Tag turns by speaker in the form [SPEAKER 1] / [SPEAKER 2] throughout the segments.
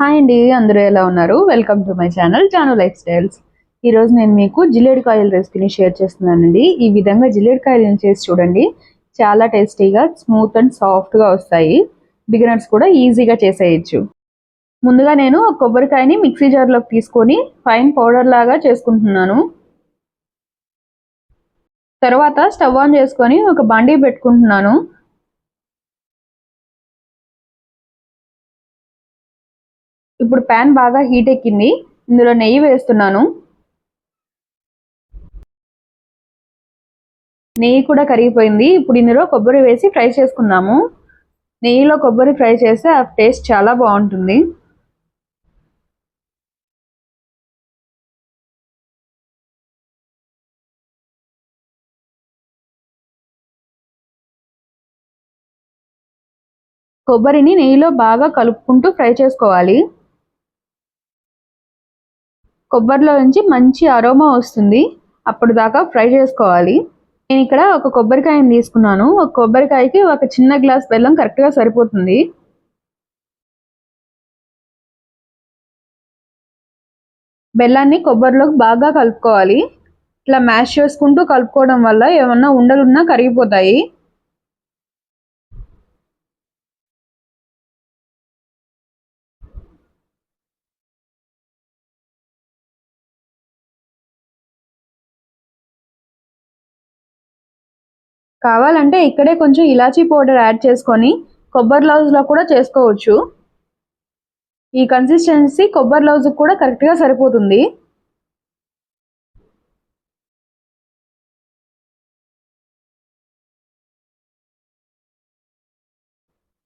[SPEAKER 1] Hi అండి అందరూ ఎలా ఉన్నారు? Welcome to my channel Janu lifestyles ఈరోజు నేను మీకు జిల్లేడికాయల రెసిపీని షేర్ చేస్తున్నానండి. ఈ విధంగా జిల్లేడికాయలను చేసి చూడండి. చాలా టేస్టీగా స్మూత్ అండ్ సాఫ్ట్గా వస్తాయి. బిగినర్స్ కూడా ఈజీగా చేసేయచ్చు. ముందుగా నేను కొబ్బరికాయని మిక్సీ జార్లోకి తీసుకొని ఫైన్ పౌడర్ లాగా చేసుకుంటున్నాను. తర్వాత స్టవ్ ఆన్ చేసుకొని ఒక బండి పెట్టుకుంటున్నాను. ఇప్పుడు ప్యాన్ బాగా హీట్ ఎక్కింది. ఇందులో నెయ్యి వేస్తున్నాను. నెయ్యి కూడా కరిగిపోయింది. ఇప్పుడు ఇందులో కొబ్బరి వేసి ఫ్రై చేసుకుందాము. నెయ్యిలో కొబ్బరి ఫ్రై చేస్తే ఆ టేస్ట్ చాలా బాగుంటుంది. కొబ్బరిని నెయ్యిలో బాగా కలుపుకుంటూ ఫ్రై చేసుకోవాలి. కొబ్బరిలో నుంచి మంచి అరోమా వస్తుంది. అప్పుడు దాకా ఫ్రై చేసుకోవాలి. నేను ఇక్కడ ఒక కొబ్బరికాయని తీసుకున్నాను. ఒక కొబ్బరికాయకి ఒక చిన్న గ్లాస్ బెల్లం కరెక్ట్గా సరిపోతుంది. బెల్లాన్ని కొబ్బరిలోకి బాగా కలుపుకోవాలి. ఇట్లా మ్యాష్ చేసుకుంటూ కలుపుకోవడం వల్ల ఏమన్నా ఉండలున్నా కరిగిపోతాయి. కావాలంటే ఇక్కడే కొంచెం ఇలాచీ పౌడర్ యాడ్ చేసుకొని కొబ్బరి లౌజ్లో కూడా చేసుకోవచ్చు. ఈ కన్సిస్టెన్సీ కొబ్బరి లౌజ్కి కూడా కరెక్ట్గా సరిపోతుంది.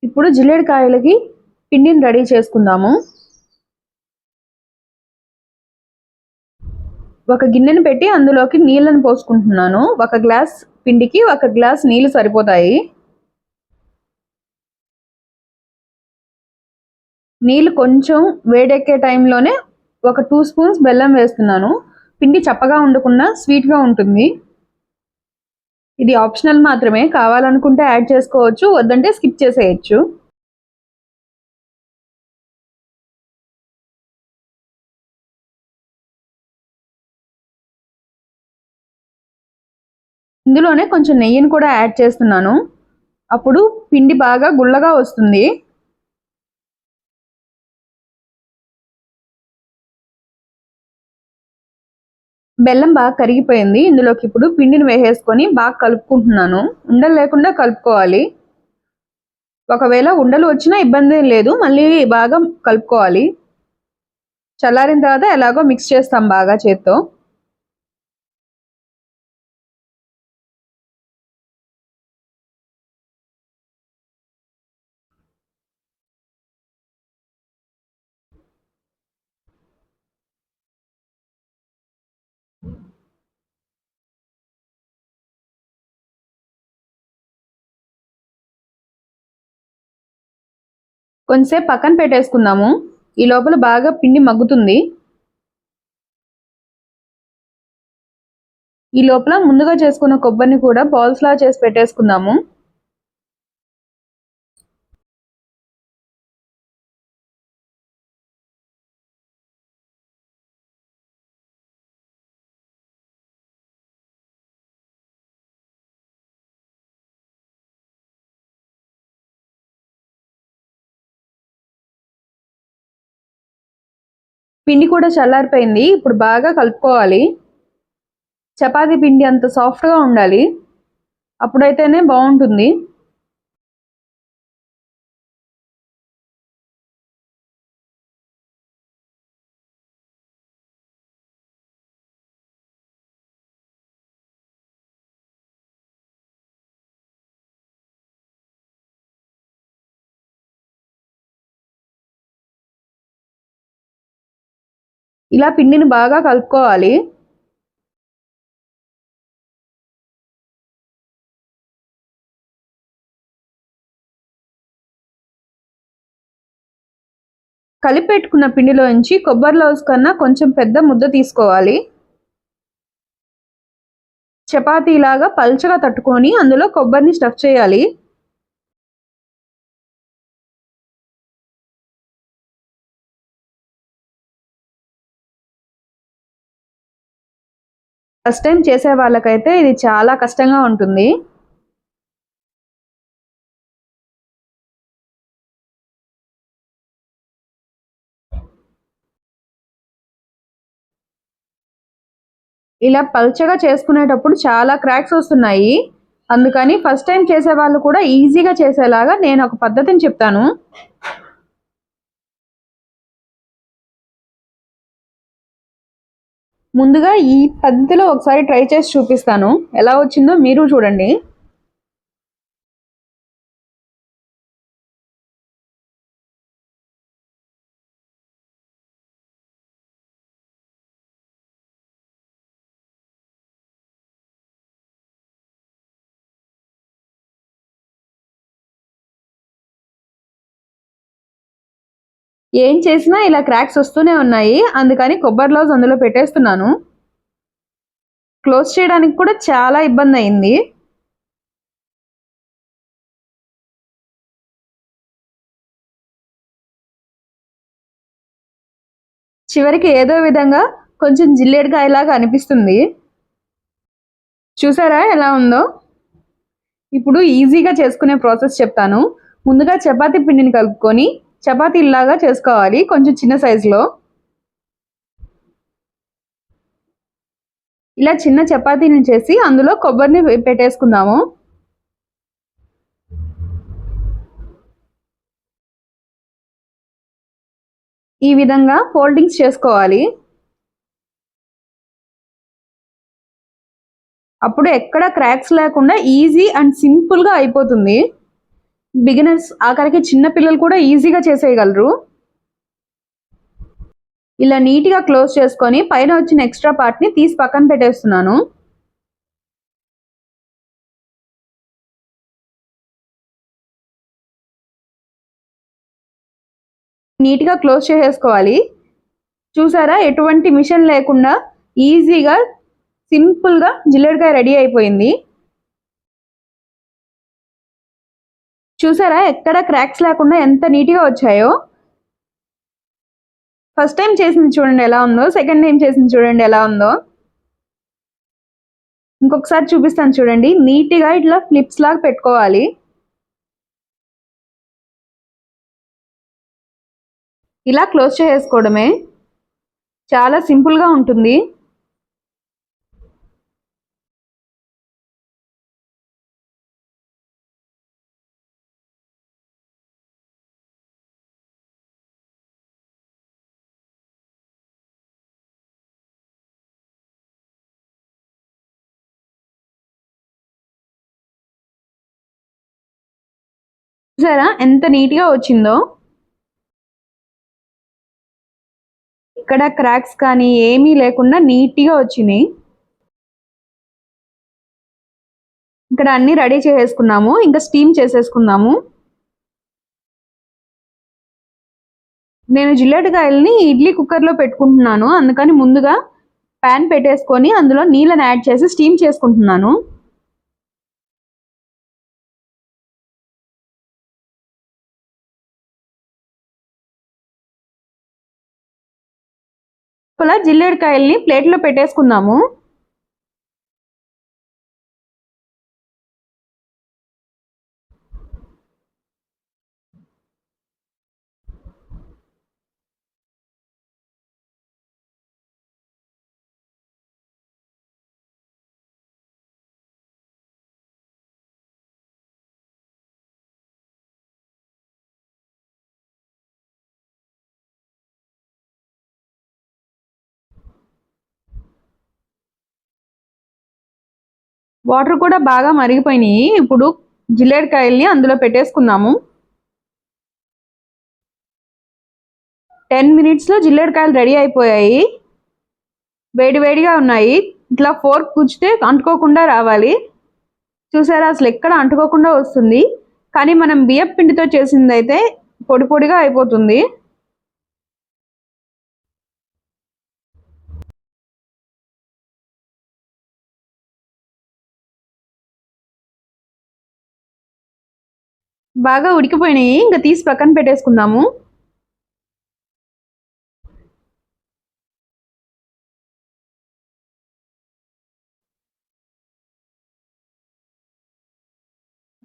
[SPEAKER 1] ఇప్పుడు జిల్లేడికాయలకి పిండిని రెడీ చేసుకుందాము. ఒక గిన్నెను పెట్టి అందులోకి నీళ్ళని పోసుకుంటున్నాను. ఒక గ్లాస్ పిండికి ఒక గ్లాస్ నీళ్ళు సరిపోతాయి. నీళ్ళు కొంచెం వేడెక్కే టైంలోనే ఒక టూ స్పూన్స్ బెల్లం వేస్తున్నాను. పిండి చప్పగా ఉండకుండా స్వీట్గా ఉంటుంది. ఇది ఆప్షనల్ మాత్రమే. కావాలనుకుంటే యాడ్ చేసుకోవచ్చు. వద్దంటే స్కిప్ చేసేయచ్చు. ఇందులోనే కొంచెం నెయ్యిని కూడా యాడ్ చేస్తున్నాను. అప్పుడు పిండి బాగా గుల్లగా వస్తుంది. బెల్లం బాగా కరిగిపోయింది. ఇందులోకి ఇప్పుడు పిండిని వేసేసుకొని బాగా కలుపుకుంటున్నాను. ఉండలు లేకుండా కలుపుకోవాలి. ఒకవేళ ఉండలు వచ్చినా ఇబ్బంది లేదు. మళ్ళీ బాగా కలుపుకోవాలి. చల్లారిన తర్వాత ఎలాగో మిక్స్ చేస్తాం బాగా చేత్తో. కొంచెంసేపు పక్కన పెట్టేసుకుందాము. ఈ లోపల బాగా పిండి మగ్గుతుంది. ఈ లోపల ముందుగా చేసుకున్న కొబ్బరిని కూడా బాల్స్ లా చేసి పెట్టేసుకుందాము. పిండి కూడా చల్లారిపోయింది. ఇప్పుడు బాగా కలుపుకోవాలి. చపాతీ పిండి అంత సాఫ్ట్గా ఉండాలి. అప్పుడైతేనే బాగుంటుంది. ఇలా పిండిని బాగా కలుపుకోవాలి. కలిపి పెట్టుకున్న పిండిలోంచి కొబ్బరి లౌజ్ కన్నా కొంచెం పెద్ద ముద్ద తీసుకోవాలి. చపాతీలాగా పల్చగా తట్టుకొని అందులో కొబ్బరిని స్టఫ్ చేయాలి. ఫస్ట్ టైం చేసే వాళ్ళకైతే ఇది చాలా కష్టంగా ఉంటుంది. ఇలా పల్చగా చేసుకునేటప్పుడు చాలా క్రాక్స్ వస్తున్నాయి. అందుకని ఫస్ట్ టైం చేసే వాళ్ళు కూడా ఈజీగా చేసేలాగా నేను ఒక పద్ధతిని చెప్తాను. ముందుగా ఈ పద్ధతిలో ఒకసారి ట్రై చేసి చూపిస్తాను. ఎలా వచ్చిందో మీరు చూడండి. ఏం చేసినా ఇలా క్రాక్స్ వస్తూనే ఉన్నాయి. అందుకని కొబ్బరి లౌజ్ అందులో పెట్టేస్తున్నాను. క్లోజ్ చేయడానికి కూడా చాలా ఇబ్బంది అయింది. చివరికి ఏదో విధంగా కొంచెం జిల్లేడుకాయలాగా అనిపిస్తుంది. చూసారా ఎలా ఉందో? ఇప్పుడు ఈజీగా చేసుకునే ప్రాసెస్ చెప్తాను. ముందుగా చపాతీ పిండిని కలుపుకొని చపాతీలాగా చేసుకోవాలి కొంచెం చిన్న సైజులో. ఇలా చిన్న చపాతీని చేసి అందులో కొబ్బరిని పెట్టేసుకుందాము. ఈ విధంగా ఫోల్డింగ్స్ చేసుకోవాలి. అప్పుడు ఎక్కడ క్రాక్స్ లేకుండా ఈజీ అండ్ సింపుల్గా అయిపోతుంది. బిగినర్స్ ఆఖరికి చిన్న పిల్లలు కూడా ఈజీగా చేసేయగలరు. ఇలా నీట్గా క్లోజ్ చేసుకొని పైన వచ్చిన ఎక్స్ట్రా పార్ట్ని తీసి పక్కన పెట్టేస్తున్నాను. నీట్గా క్లోజ్ చేసేసుకోవాలి. చూసారా? ఎటువంటి మిషన్ లేకుండా ఈజీగా సింపుల్గా జిల్లెడ్కాయ రెడీ అయిపోయింది. చూసారా? ఎక్కడ క్రాక్స్ లేకుండా ఎంత నీట్గా వచ్చాయో? ఫస్ట్ టైం చేసింది చూడండి ఎలా ఉందో సెకండ్ టైం చేసింది చూడండి ఎలా ఉందో. ఇంకొకసారి చూపిస్తాను చూడండి. నీట్గా ఇట్లా ఫ్లిప్స్ లాగా పెట్టుకోవాలి. ఇలా క్లోజ్ చేసుకోవడమే చాలా సింపుల్గా ఉంటుంది. చూసారా? ఎంత నీట్గా వచ్చిందో. ఇక్కడ క్రాక్స్ కానీ ఏమీ లేకుండా నీట్గా వచ్చినాయి. ఇక్కడ అన్ని రెడీ చేసేసుకున్నాము. ఇంకా స్టీమ్ చేసేసుకుందాము. నేను జిల్లేటికాయల్ని ఇడ్లీ కుక్కర్లో పెట్టుకుంటున్నాను. అందుకని ముందుగా ప్యాన్ పెట్టేసుకొని అందులో నీళ్ళని యాడ్ చేసి స్టీమ్ చేసుకుంటున్నాను. ఇలా జిల్లేడికాయల్ని ప్లేట్లో పెట్టేసుకుందాము. వాటర్ కూడా బాగా మరిగిపోయినాయి. ఇప్పుడు జిల్లేడికాయల్ని అందులో పెట్టేసుకుందాము. టెన్ మినిట్స్లో జిల్లేడికాయలు రెడీ అయిపోయాయి. వేడి వేడిగా ఉన్నాయి. ఇట్లా ఫోర్క్ గుచ్చితే అంటుకోకుండా రావాలి. చూసారా? అసలు ఎక్కడ అంటుకోకుండా వస్తుంది. కానీ మనం బియ్యం పిండితో చేసింది అయితే పొడి పొడిగా అయిపోతుంది. బాగా ఉడికిపోయినాయి. ఇంకా తీసి పక్కన పెట్టేసుకుందాము.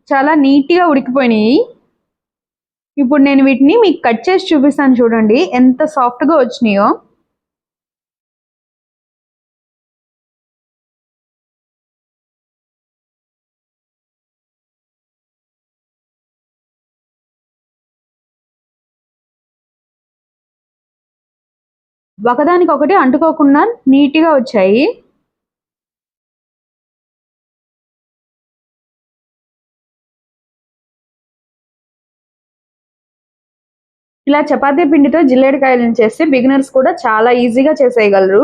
[SPEAKER 1] చాలా నీట్గా ఉడికిపోయినాయి. ఇప్పుడు నేను వీటిని మీకు కట్ చేసి చూపిస్తాను చూడండి. ఎంత సాఫ్ట్గా వచ్చినాయో. ఒకదానికొకటి అంటుకోకుండా నీట్గా వచ్చాయి. ఇలా చపాతీ పిండితో జిల్లేడికాయలను చేస్తే బిగినర్స్ కూడా చాలా ఈజీగా చేసేయగలరు.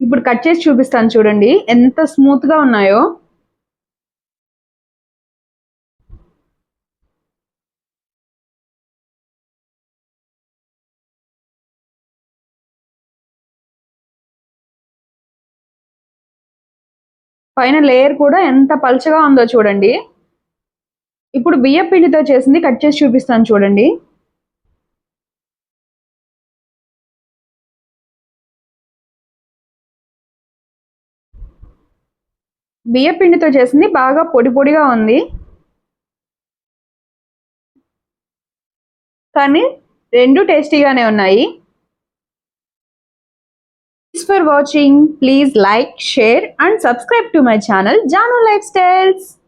[SPEAKER 1] ఇప్పుడు కట్ చేసి చూపిస్తాను చూడండి. ఎంత స్మూత్గా ఉన్నాయో. పైన లేయర్ కూడా ఎంత పలుచగా ఉందో చూడండి. ఇప్పుడు బియ్య పిండితో చేసింది కట్ చేసి చూపిస్తాను చూడండి. బియ్య పిండితో చేసింది బాగా పొడి పొడిగా ఉంది. కానీ రెండు టేస్టీగానే ఉన్నాయి. Thanks for watching. Please like, share and subscribe to my channel Jano Lifestyles.